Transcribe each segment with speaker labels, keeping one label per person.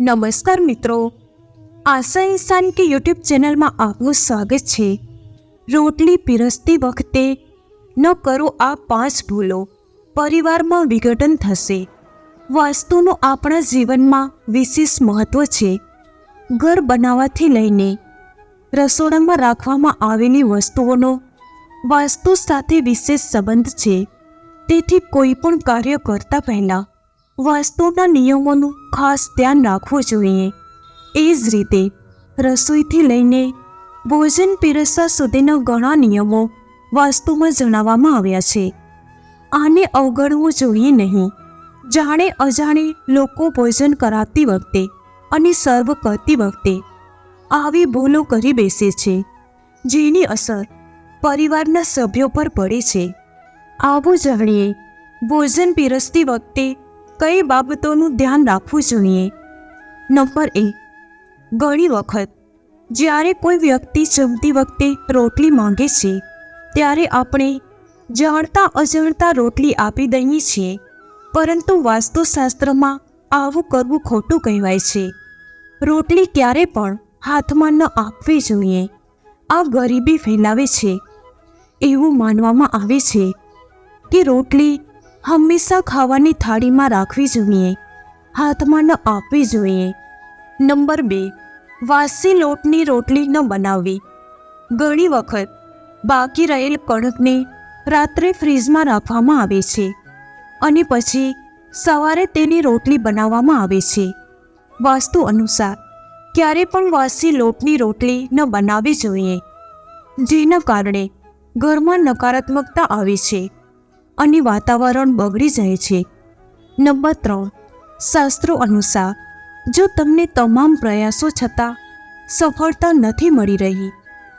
Speaker 1: નમસ્કાર મિત્રો. આશા ઇન્સાન કે યુટ્યુબ ચેનલમાં આપનું સ્વાગત છે. રોટલી પીરસતી વખતે ન કરો આ પાંચ ભૂલો. પરિવારમાં વિઘટન થશે. વાસ્તુનું આપણા જીવનમાં વિશેષ મહત્ત્વ છે. ઘર બનાવવાથી લઈને રસોડામાં રાખવામાં આવેલી વસ્તુઓનો વાસ્તુ સાથે વિશેષ સંબંધ છે. તેથી કોઈ પણ કાર્ય કરતા પહેલાં વાસ્તુના નિયમોનું ખાસ ધ્યાન રાખવું જોઈએ. એ જ રીતે રસોઈથી લઈને ભોજન પીરસવા સુધીના ઘણા નિયમો વાસ્તુમાં જણાવવામાં આવ્યા છે. આને અવગણવું જોઈએ નહીં. જાણે અજાણે લોકો ભોજન કરાવતી વખતે અને સર્વ કરતી વખતે આવી ભૂલો કરી બેસે છે, જેની અસર પરિવારના સભ્યો પર પડે છે. આવું જાણીએ, ભોજન પીરસતી વખતે કઈ બાબતોનું ધ્યાન રાખવું જોઈએ? નંબર એક, ઘણી વખત જ્યારે કોઈ વ્યક્તિ જમતી વખતે રોટલી માંગે છે, ત્યારે આપણે જાણતા અજાણતા રોટલી આપી દઈએ છીએ, પરંતુ વાસ્તુશાસ્ત્રમાં આવું કરવું ખોટું કહેવાય છે. રોટલી ક્યારે પણ હાથમાં ન આપવી જોઈએ. આ ગરીબી ફેલાવે છે. એવું માનવામાં આવે છે કે રોટલી હંમેશા ખાવાની થાળીમાં રાખવી જોઈએ. હાથમાં ન આપવી જોઈએ. નંબર બે, વાસી લોટની રોટલી ન બનાવવી. ઘણી વખત બાકી રહેલ કણકને રાત્રે ફ્રીજમાં રાખવામાં આવે છે અને પછી સવારે તેની રોટલી બનાવવામાં આવે છે. વાસ્તુ અનુસાર, ક્યારે પણ વાસી લોટની રોટલી ન બનાવવી જોઈએ, જેના કારણે ઘરમાં નકારાત્મકતા આવે છે. અને વાતાવરણ બગડી જાય છે. નંબર ત્રણ, શાસ્ત્રો અનુસાર, જો તમને તમામ પ્રયાસો છતાં સફળતા નથી મળી રહી,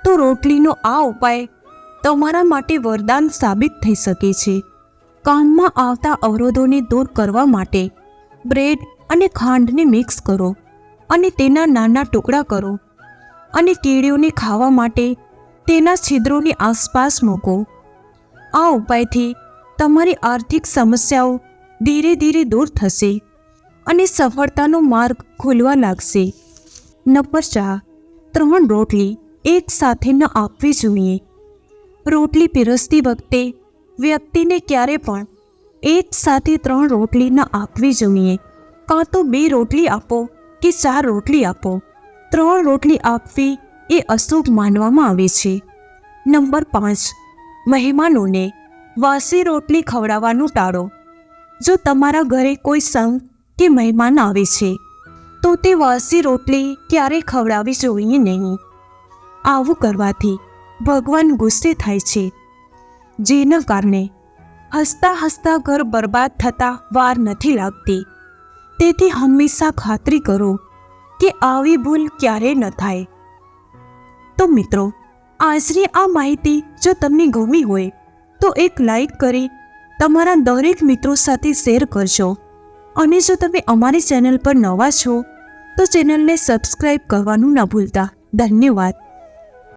Speaker 1: તો રોટલીનો આ ઉપાય તમારા માટે વરદાન સાબિત થઈ શકે છે. કામમાં આવતા અવરોધોને દૂર કરવા માટે બ્રેડ અને ખાંડને મિક્સ કરો અને તેના નાના ટુકડા કરો અને કીડીઓને ખાવા માટે તેના છિદ્રોની આસપાસ મૂકો. આ ઉપાયથી તમારી આર્થિક સમસ્યાઓ ધીરે ધીરે દૂર થશે અને સફળતાનો માર્ગ ખુલવા લાગશે. નંબર ચાર, ત્રણ રોટલી એક સાથે ન આપવી જોઈએ. રોટલી પીરસતી વખતે વ્યક્તિને ક્યારે પણ એક સાથે ત્રણ રોટલી ન આપવી જોઈએ. કાં તો બે રોટલી આપો કે ચાર રોટલી આપો. ત્રણ રોટલી આપવી એ અશુભ માનવામાં આવે છે. નંબર પાંચ, મહેમાનોને વાસી રોટલી ખવડાવવાનું ટાળો. જો તમારા ઘરે કોઈ સંઘ કે મહેમાન આવે છે, તો તે વાસી રોટલી ક્યારેય ખવડાવવી જોઈએ નહીં. આવું કરવાથી ભગવાન ગુસ્સે થાય છે. જેના કારણે હસતા હસતા ઘર બરબાદ થતાં વાર નથી લાગતી. તેથી હંમેશા ખાતરી કરો કે આવી ભૂલ ક્યારેય ન થાય. તો મિત્રો, આજની આ માહિતી જો તમને ગમી હોય તો એક લાઈક કરી તમારા દરેક મિત્રો સાથે શેર કરજો. અને જો તમે અમારી ચેનલ પર નવા છો, તો ચેનલને સબસ્ક્રાઈબ કરવાનું ન ભૂલતા. ધન્યવાદ.